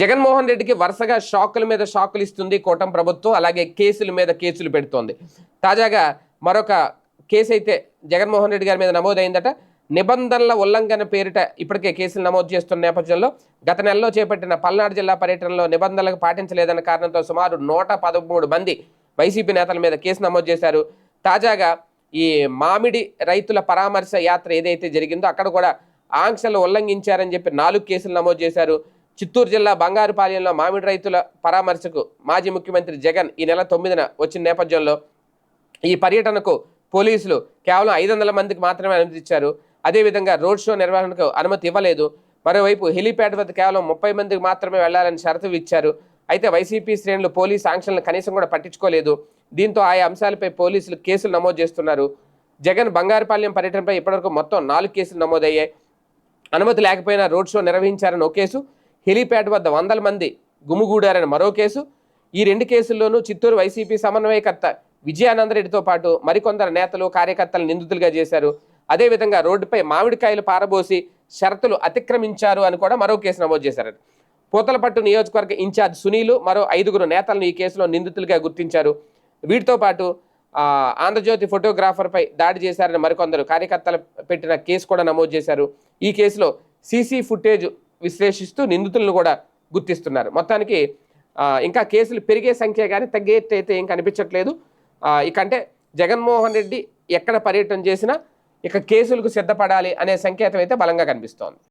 జగన్మోహన్ రెడ్డికి వరుసగా షాకుల మీద షాకులు ఇస్తుంది కోటం ప్రభుత్వం అలాగే కేసుల మీద కేసులు పెడుతోంది. తాజాగా మరొక కేసు అయితే జగన్మోహన్ రెడ్డి గారి మీద నమోదైందట. నిబంధనల ఉల్లంఘన పేరిట ఇప్పటికే కేసులు నమోదు చేస్తున్న నేపథ్యంలో గత నెలలో చేపట్టిన పల్నాడు జిల్లా పర్యటనలో నిబంధనలకు పాటించలేదన్న కారణంతో సుమారు నూట మంది వైసీపీ నేతల మీద కేసు నమోదు చేశారు. తాజాగా ఈ మామిడి రైతుల పరామర్శ యాత్ర ఏదైతే జరిగిందో అక్కడ కూడా ఆంక్షలు ఉల్లంఘించారని చెప్పి నాలుగు కేసులు నమోదు చేశారు. చిత్తూరు జిల్లా బంగారుపాలెంలో మామిడి రైతుల పరామర్శకు మాజీ ముఖ్యమంత్రి జగన్ ఈ నెల తొమ్మిదిన వచ్చిన నేపథ్యంలో ఈ పర్యటనకు పోలీసులు కేవలం ఐదు వందల మందికి మాత్రమే అనుమతి ఇచ్చారు. అదేవిధంగా రోడ్ షో నిర్వహణకు అనుమతి ఇవ్వలేదు. మరోవైపు హెలీప్యాడ్ వద్ద కేవలం ముప్పై మందికి మాత్రమే వెళ్ళాలని షరతు ఇచ్చారు అయితే వైసీపీ శ్రేణులు పోలీసు ఆంక్షలను కనీసం కూడా పట్టించుకోలేదు. దీంతో ఆయా అంశాలపై పోలీసులు కేసులు నమోదు చేస్తున్నారు. జగన్ బంగారుపాలెం పర్యటనపై ఇప్పటివరకు మొత్తం నాలుగు కేసులు నమోదయ్యాయి. అనుమతి లేకపోయినా రోడ్ షో నిర్వహించారని ఒక కేసు హెలీప్యాడ్ వద్ద వందల మంది గుమిగూడారని మరో కేసు. ఈ రెండు కేసుల్లోనూ చిత్తూరు వైసీపీ సమన్వయకర్త విజయానందరెడ్డితో పాటు మరికొందరు నేతలు కార్యకర్తలు నిందితులుగా చేశారు. అదేవిధంగా రోడ్డుపై మామిడికాయలు పారబోసి షరతులు అతిక్రమించారు అని కూడా మరో కేసు నమోదు చేశారు. పూతలపట్టు నియోజకవర్గ ఇన్ఛార్జ్ సునీలు మరో ఐదుగురు నేతలను ఈ కేసులో నిందితులుగా గుర్తించారు. వీటితో పాటు ఆంధ్రజ్యోతి ఫోటోగ్రాఫర్పై దాడి చేశారని మరికొందరు కార్యకర్తలు పెట్టిన కేసు కూడా నమోదు చేశారు. ఈ కేసులో సీసీ ఫుటేజ్ విశ్లేషిస్తూ నిందితులను కూడా గుర్తిస్తున్నారు. మొత్తానికి ఇంకా కేసులు పెరిగే సంఖ్య కానీ తగ్గేటైతే ఏం కనిపించట్లేదు. ఇక అంటే జగన్మోహన్ రెడ్డి ఎక్కడ పర్యటన చేసినా ఇక కేసులకు సిద్ధపడాలి అనే సంకేతం అయితే బలంగా కనిపిస్తోంది.